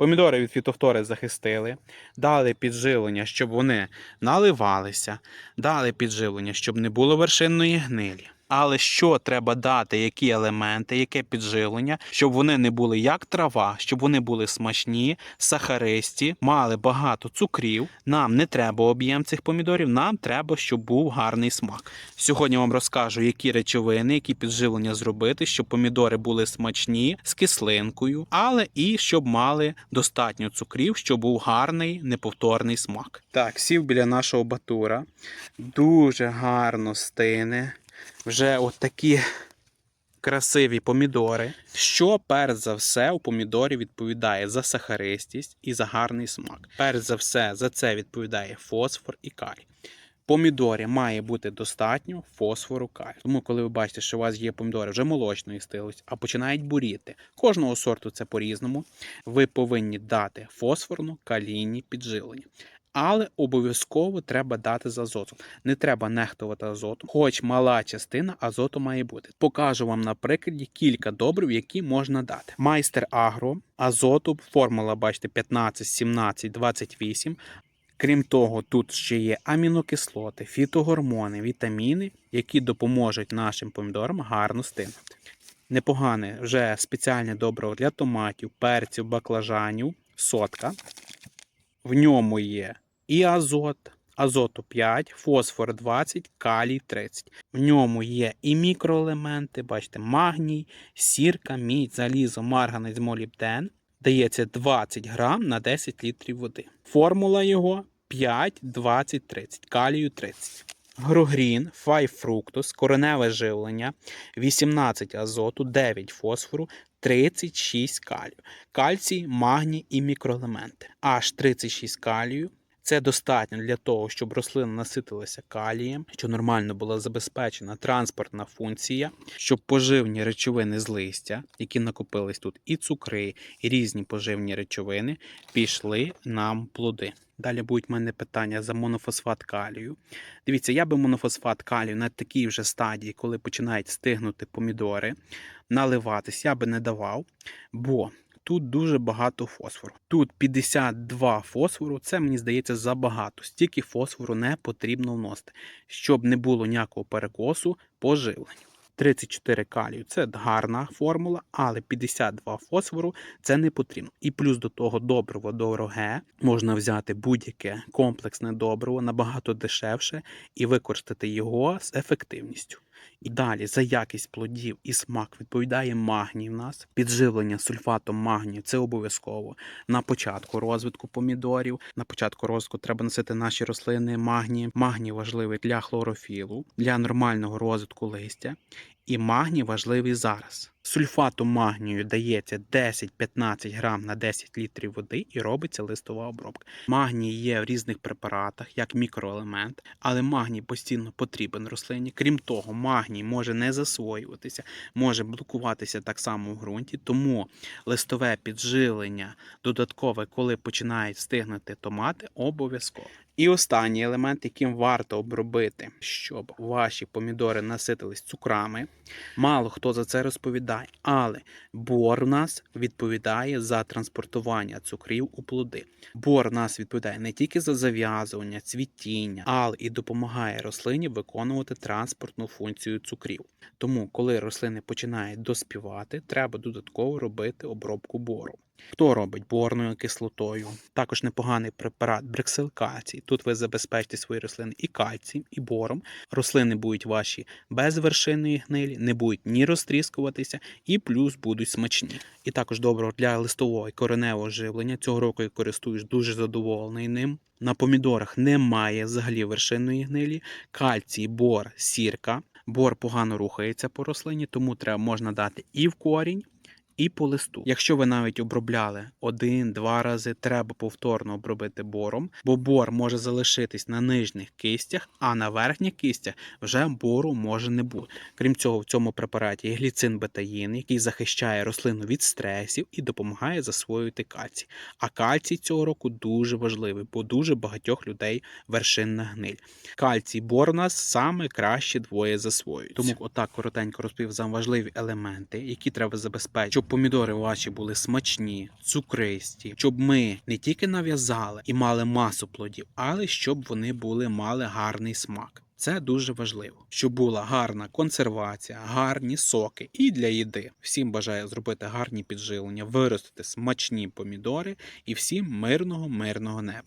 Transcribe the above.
Помідори від фітофтори захистили, дали підживлення, щоб вони наливалися, дали підживлення, щоб не було вершинної гнилі. Але що треба дати, які елементи, яке підживлення, щоб вони не були як трава, щоб вони були смачні, сахаристі, мали багато цукрів. Нам не треба об'єм цих помідорів, нам треба, щоб був гарний смак. Сьогодні вам розкажу, які речовини, які підживлення зробити, щоб помідори були смачні з кислинкою, але і щоб мали достатньо цукрів, щоб був гарний неповторний смак. Так, сів біля нашого батура, дуже гарно стине. Вже от такі красиві помідори. Що перш за все у помідорі відповідає за сахаристість і за гарний смак. Перш за все за це відповідає фосфор і калій. Помідорі має бути достатньо фосфору калію. Тому, коли ви бачите, що у вас є помідори вже молочної стилості, а починають буріти, кожного сорту це по-різному. Ви повинні дати фосфорну калійні підживлення. Але обов'язково треба дати з азотом. Не треба нехтувати азотом, хоч мала частина азоту має бути. Покажу вам на прикладі кілька добрив, які можна дати. Майстер Агро, азоту, формула, бачите, 15, 17, 28. Крім того, тут ще є амінокислоти, фітогормони, вітаміни, які допоможуть нашим помідорам гарно стигнути. Непогане вже спеціальне добриво для томатів, перців, баклажанів, сотка. В ньому є і азот, азоту 5, фосфор 20, калій 30. В ньому є і мікроелементи, бачите, магній, сірка, мідь, залізо, марганець, молібден. Дається 20 грам на 10 літрів води. Формула його 5, 20, 30, калію 30. Грогрін, 5 фруктус, кореневе живлення, 18 азоту, 9 фосфору, 36 калію. Кальцій, магній і мікроелементи. Аж 36 калію. Це достатньо для того, щоб рослина наситилася калієм, щоб нормально була забезпечена транспортна функція, щоб поживні речовини з листя, які накопились тут, і цукри, і різні поживні речовини, пішли нам плоди. Далі будуть в мене питання за монофосфат калію. Дивіться, я би монофосфат калію на такій вже стадії, коли починають стигнути помідори, наливатись, я би не давав, бо тут дуже багато фосфору. Тут 52 фосфору, це мені здається забагато. Стільки фосфору не потрібно вносити, щоб не було ніякого перекосу по живленню. 34 калію це гарна формула, але 52 фосфору це не потрібно. І плюс до того добриво дороге, можна взяти будь-яке комплексне добриво набагато дешевше і використати його з ефективністю. І далі за якість плодів і смак відповідає магній в нас. Підживлення сульфатом магнію це обов'язково. На початку розвитку помідорів, на початку розвитку треба носити наші рослини магній. Магній важливий для хлорофілу, для нормального розвитку листя. І магній важливий зараз. Сульфату магнію дається 10-15 грам на 10 літрів води і робиться листова обробка. Магній є в різних препаратах, як мікроелемент, але магній постійно потрібен рослині. Крім того, магній може не засвоюватися, може блокуватися так само в ґрунті, тому листове підживлення додаткове, коли починають стигнути томати, обов'язково. І останній елемент, яким варто обробити, щоб ваші помідори наситились цукрами. Мало хто за це розповідає, але бор у нас відповідає за транспортування цукрів у плоди. Бор у нас відповідає не тільки за зав'язування, цвітіння, але і допомагає рослині виконувати транспортну функцію цукрів. Тому, коли рослини починають доспівати, треба додатково робити обробку бору. Хто робить борною кислотою? Також непоганий препарат брексилкацій. Тут ви забезпечите свої рослини і кальцієм, і бором. Рослини будуть ваші без вершинної гнилі, не будуть ні розтріскуватися, і плюс будуть смачні. І також добре для листового і кореневого живлення. Цього року я користуюсь дуже задоволений ним. На помідорах немає взагалі вершинної гнилі, кальцій, бор, сірка. Бор погано рухається по рослині, тому треба можна дати і в корінь, і по листу. Якщо ви навіть обробляли один-два рази, треба повторно обробити бором, бо бор може залишитись на нижніх кистях, а на верхніх кистях вже бору може не бути. Крім цього, в цьому препараті є гліцин бетаїн, який захищає рослину від стресів і допомагає засвоювати кальцій. А кальцій цього року дуже важливий, бо дуже багатьох людей вершинна гниль. Кальцій бор у нас саме краще двоє засвоюють. Тому отак коротенько розповів за важливі елементи, які треба забезпечити, щоб помідори ваші були смачні, цукристі, щоб ми не тільки нав'язали і мали масу плодів, але щоб вони були мали гарний смак. Це дуже важливо, щоб була гарна консервація, гарні соки і для їди. Всім бажаю зробити гарні підживлення, виростити смачні помідори і всім мирного, мирного неба.